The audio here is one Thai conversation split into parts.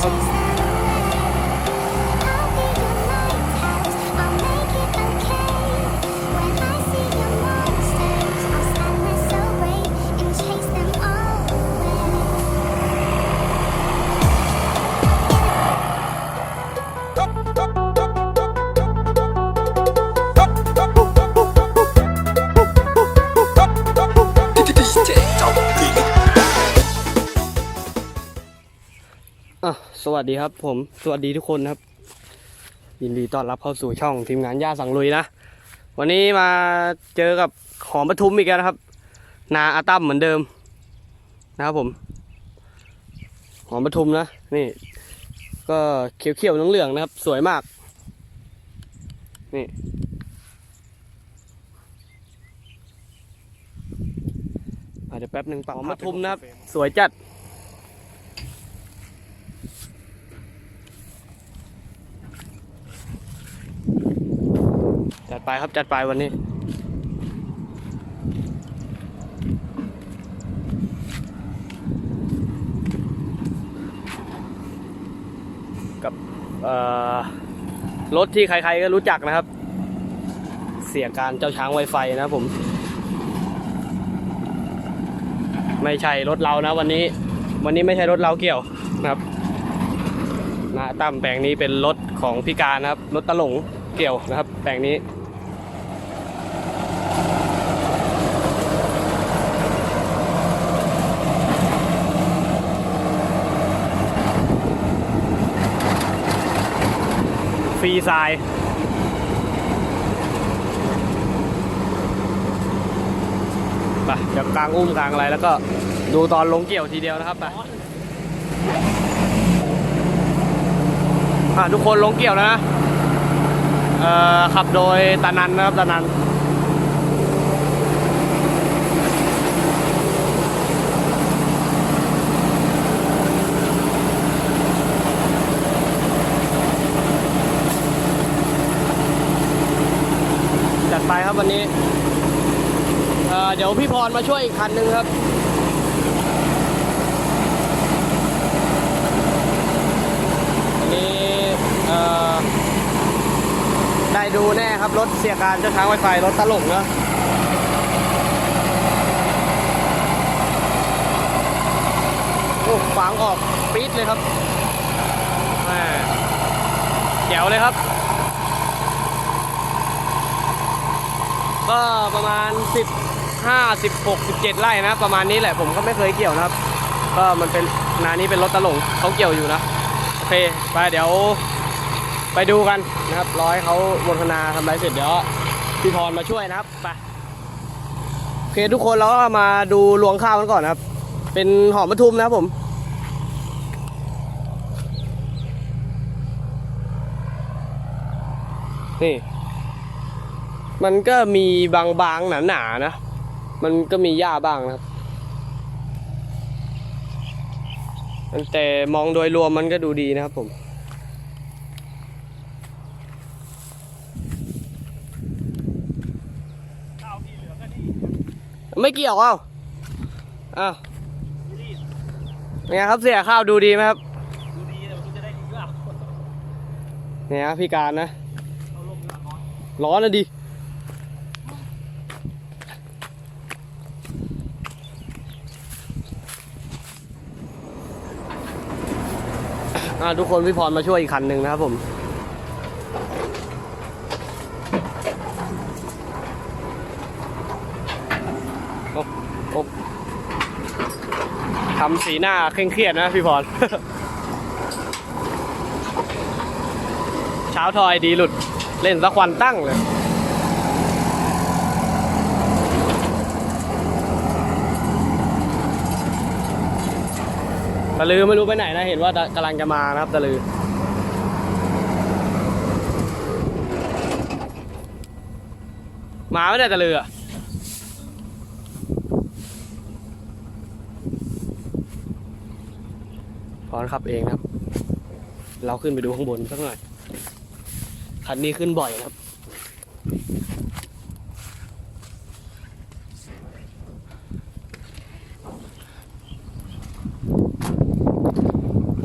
แอะสวัสดีครับผมสวัสดีทุกคนครับ ยินดีต้อนรับเข้าสู่ช่องทีมงานย่าสังลุยนะ วันนี้มาเจอกับหอมปทุมอีกแล้วนะครับ นาอาตั้มเหมือนเดิมนะครับผม หอมปทุมนะนี่ ก็เขียวๆเหลืองๆนะครับ สวยมาก นี่อะเดี๋ยวแป๊บหนึ่งปักหอมปทุมนะครับ สวยจัด จัดไปครับจัดไปวันนี้ กับรถที่ใครๆก็รู้จักนะครับ เสียการเจ้าช้างไวไฟนะผม ไม่ใช่รถเรานะวันนี้ วันนี้ไม่ใช่รถเราเกี่ยวนะครับนะตั้มแปลงนี้เป็นรถของพิการนะครับรถตะหลงเกี่ยวนะครับ แปลงนี้ ฟรีไซายไปเดี๋ยวกลางอุ้มกลางอะไรแล้วก็ดูตอนลงเกี่ยวทีเดียวนะครับไปอะทุกคนลงเกี่ยวแล้วนะเออขับโดยตานันนะครับตานัน ไปครับวันนี้เเดี๋ยวพี่พรมาช่วยอีกคันหนึ่งครับวันนี้ได้ดูแน่ครับรถเสียการเจ้าช้างไวไฟรถตลกเนอะโอ้ฝางออกปี๊ดเลยครับแม่แจ๋วเลยครับ ก็ประมาณ 15 16 17ไร่นะประมาณนี้แหละผมก็ไม่เคยเกี่ยวนะครับ ก็มันเป็นนานี้เป็นรถตะหลงเขาเกี่ยวอยู่นะโอเคไปเดี๋ยวไปดูกันนะครับร้อยเขาบนธนาทำไรเสร็จเดี๋ยวพี่พรมาช่วยนะครับไปโอเคทุกคนเราก็มาดูรวงข้าวกันก่อนนะครับ เป็นหอมปทุมนะครับผมนี่ มันก็มีบางๆหนาๆนะ มันก็มีหญ้าบ้างนะครับ แต่มองโดยรวมมันก็ดูดีนะครับผม ไม่เกี่ยวเอ้าอ้าวเป็นไงครับเสียข้าวดูดีไหมครับ ดูดีแต่มันจะได้ดีเปล่าเนี่ยครับพี่การนะ ร้อนนะดิ ทุกคนพี่พรมาช่วยอีกคันหนึ่งนะครับผมโอ๊ะโอ๊ะทำสีหน้าเคร่งเครียดนะพี่พร เช้าทอยดีหลุด เล่นสักควันตั้งเลย ตะลือไม่รู้ไปไหนนะ เห็นว่ากำลังจะมานะครับตะลือ มาไม่ได้ตะลืออะพรขับเองครับ เราขึ้นไปดูข้างบนสักหน่อย คันนี้ขึ้นบ่อยครับ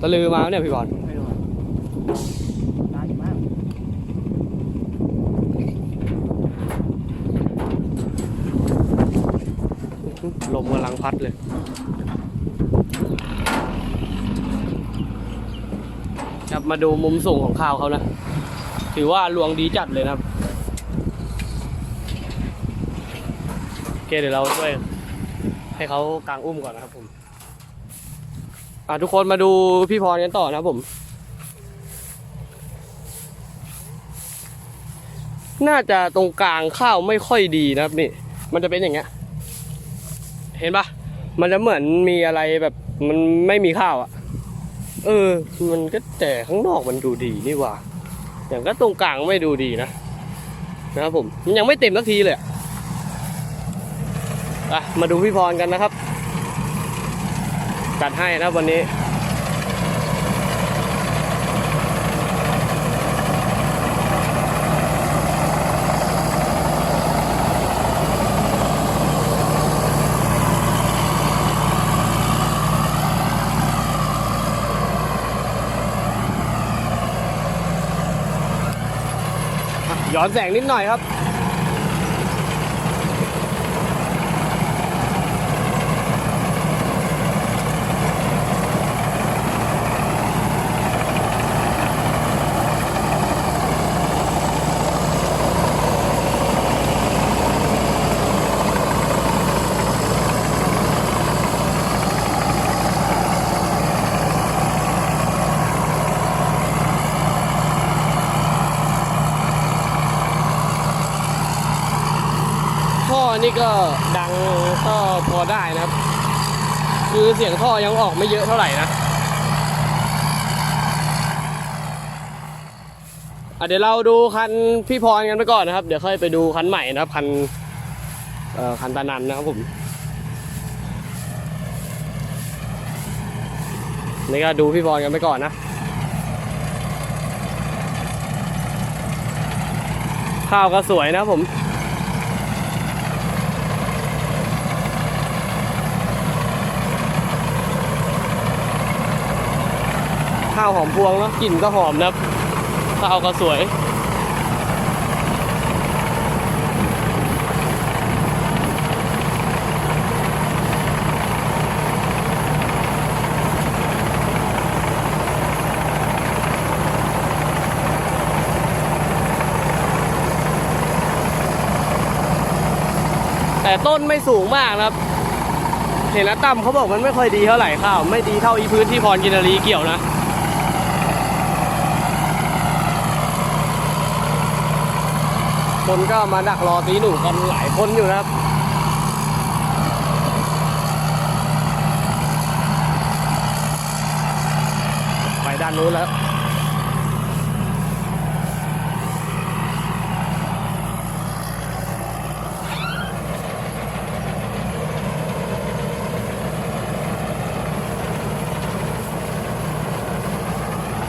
ตตะลือมาเนี่ยพี่บอลไม่รู้อะตาดีมากลมกำลังพัดเลย ครับมาดูมุมสูงของข้าวเขานะ ถือว่าลวงดีจัดเลยนะครับโอเคเดี๋ยวเราช่วยให้เขากางอุ้มก่อนนะครับผม อะทุกคนมาดูพี่พรกันต่อนะผม น่าจะตรงกลางข้าวไม่ค่อยดีนะครับนี่ มันจะเป็นอย่างเงี้ย เห็นปะมันจะเหมือนมีอะไรแบบมันไม่มีข้าวอะ่ะ เออ มันก็แต่ข้างนอกมันดูดีนี่หว่าอย่างก็ตรงกลางไม่ดูดีนะนะครับผม มันยังไม่เต็มสักทีเลยอะอะมาดูพี่พรกันนะครับ จัดให้นะวันนี้ ย้อนแสงนิดหน่อยครับ ท่อ นี่ก็ดังก็พอได้นะครับ คือเสียงท่อยังออกไม่เยอะเท่าไหร่นะเดี๋ยวเราดูคันพี่พรกันไปก่อนนะครับ เดี๋ยวค่อยไปดูคันใหม่นะครับ คันคันตานันนะครับผมนี่ก็ดูพี่พรกันไปก่อนนะข้าวก็สวยนะครับผม ข้าวหอมพวงเนาะกลิ่นก็หอมนะครับข้าวก็สวยแต่ต้นไม่สูงมากนะครับ เห็นนะตั้มเขาบอกมันไม่ค่อยดีเท่าไหร่ข้าว ไม่ดีเท่าอีพื้นที่พรกินรีเกี่ยวนะ คนก็มาดักรอตีหนูกันหลายคนอยู่นะครับไปด้านนู้นแล้ว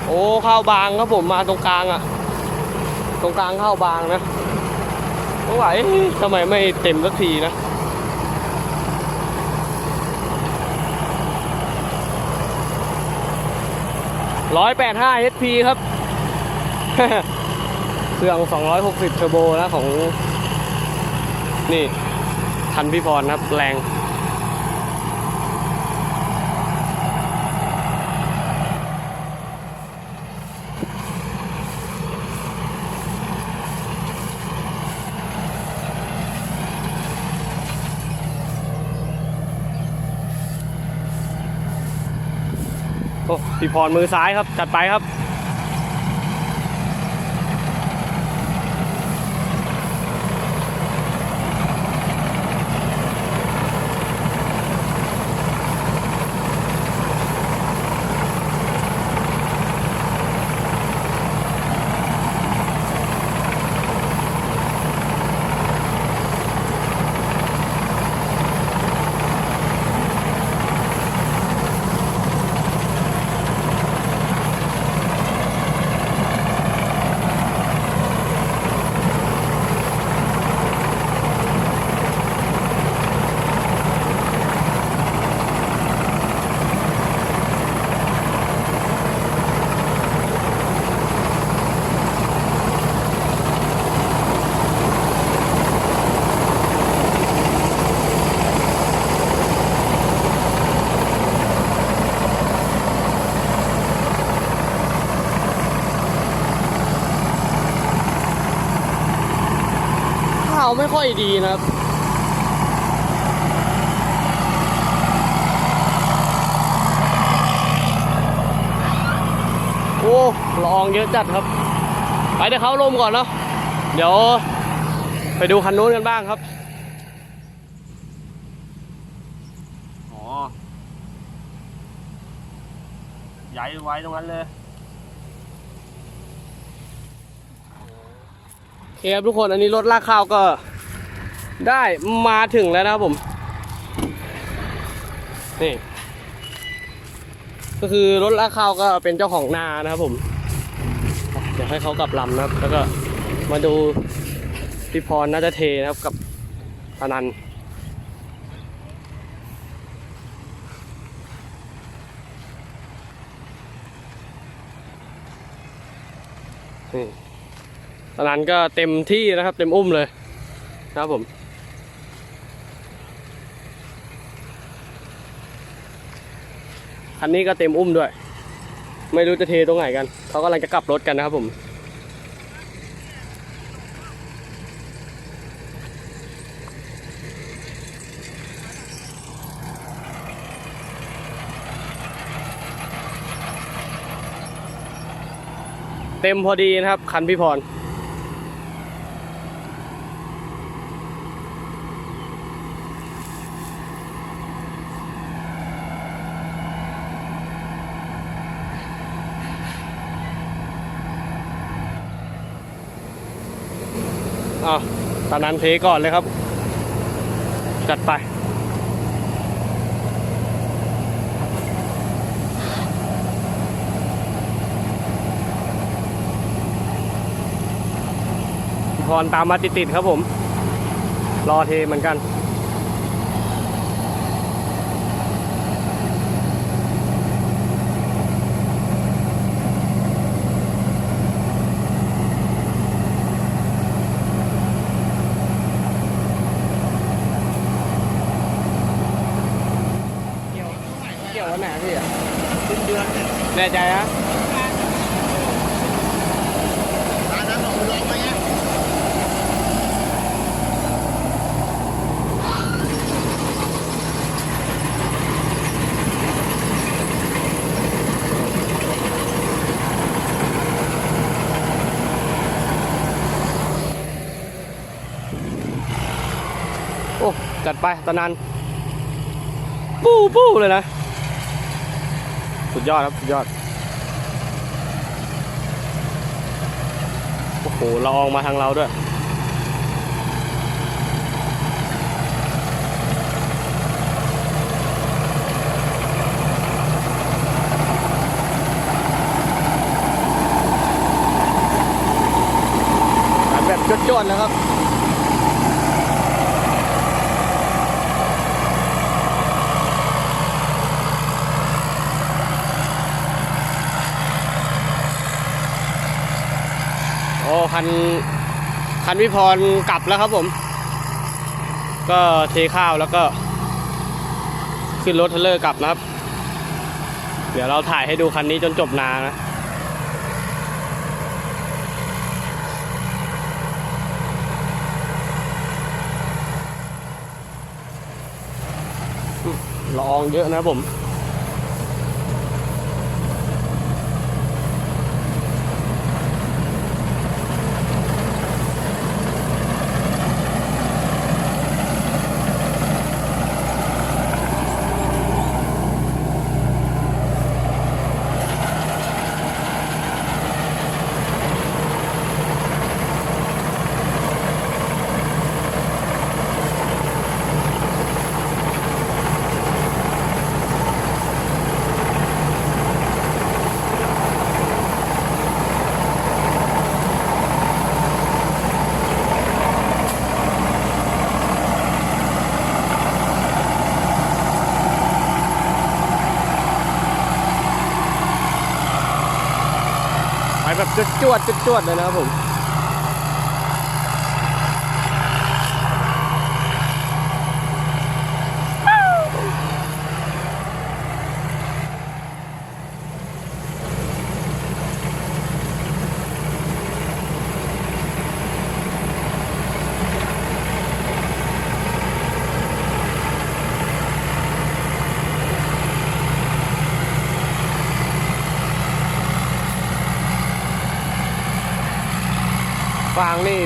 โอ้ ข้าวบางครับผมมาตรงกลางอะตรงกลางข้าวบางนะ เม่ไหวทำไมไม่เต็มสักทีนะร้อยแปดห้า HP ครับ เครื่อง260เทอร์โบนะของ นี่ ทันพี่พรนะครับ แรง พี่พรมือซ้ายครับจัดไปครับ เขาไม่ค่อยดีนะครับโอ้ละอองเยอะจัดครับ ไปเดี๋ยวเขาลมก่อนเนาะเดี๋ยว ไปดูคันนู้นกันบ้างครับอ๋อย้ายไว้ตรงนั้นเลย โอ เคครับทุกคนอันนี้รถลากข้าวก็ได้มาถึงแล้วนะครับผม นี่ ก็คือรถลากข้าวก็เป็นเจ้าของนานะครับผม เดี๋ยวให้เขากลับลำนะครับ แล้วก็มาดูพี่พรน่าจะเทนะครับกับอนันนี่ ต์นี่อนันก็เต็มที่นะครับ เต็มอุ้มเลยนะครับผมคันนี้ก็เต็มอุ้มด้วย ไม่รู้จะเทตรงไหนกันเขากำลังจะกลับรถกันนะครับผมเต็มพอดีนะครับ คันพี่พร อ้าตอนนั้นเทก่อนเลยครับ จัดไป พรตามมาติดๆครับผม รอเทเหมือนกัน เกี่ยววันไหนพี่อะสิ้นเดือนเนี่ยแน่ใจฮะร้านนั้นของลองไหมเนี่ยโอ้ จัดไปตอนนั้นปู้ปู้เลยนะ สุดยอดครับ สุดยอด โอ้โหเราอองมาทางเราด้วย แบบจดๆนะครับ คันคันวิพรกลับแล้วครับผม ก็เทข้าวแล้วก็ ขึ้นรถเทรลเลอร์กลับนะครับ เดี๋ยวเราถ่ายให้ดูคันนี้จนจบนานะละอองเยอะนะผม วดจวดๆเลยนะครับผม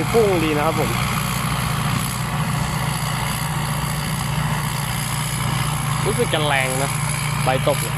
ฟ กุ้งดีนะครับผมรู้สึกจะแรงนะใบตกเนี่ย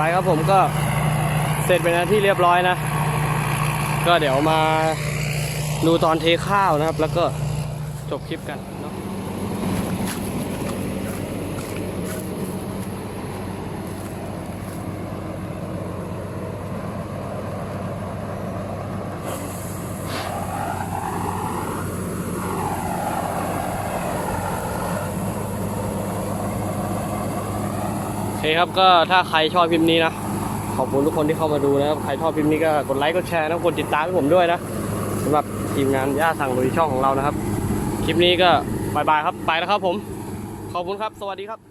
ไปครับผมก็เสร็จเป็นนาที่เรียบร้อยนะ ก็เดี๋ยวมาดูตอนเทข้าวนะครับ แล้วก็จบคลิปกัน นาะโอเคครับก็ถ้าใครชอบคลิปนี้นะ ขอบคุณทุกคนที่เข้ามาดูนะครับ ใครชอบคลิปนี้ก็กดไลค์กดแชร์นะกดติดตามให้ผมด้วยนะสำหรับทีมงานย่าสั่งลุยช่องของเรานะครับ คลิปนี้ก็บายบายครับไปแล้วครับผม ขอบคุณครับ สวัสดีครับ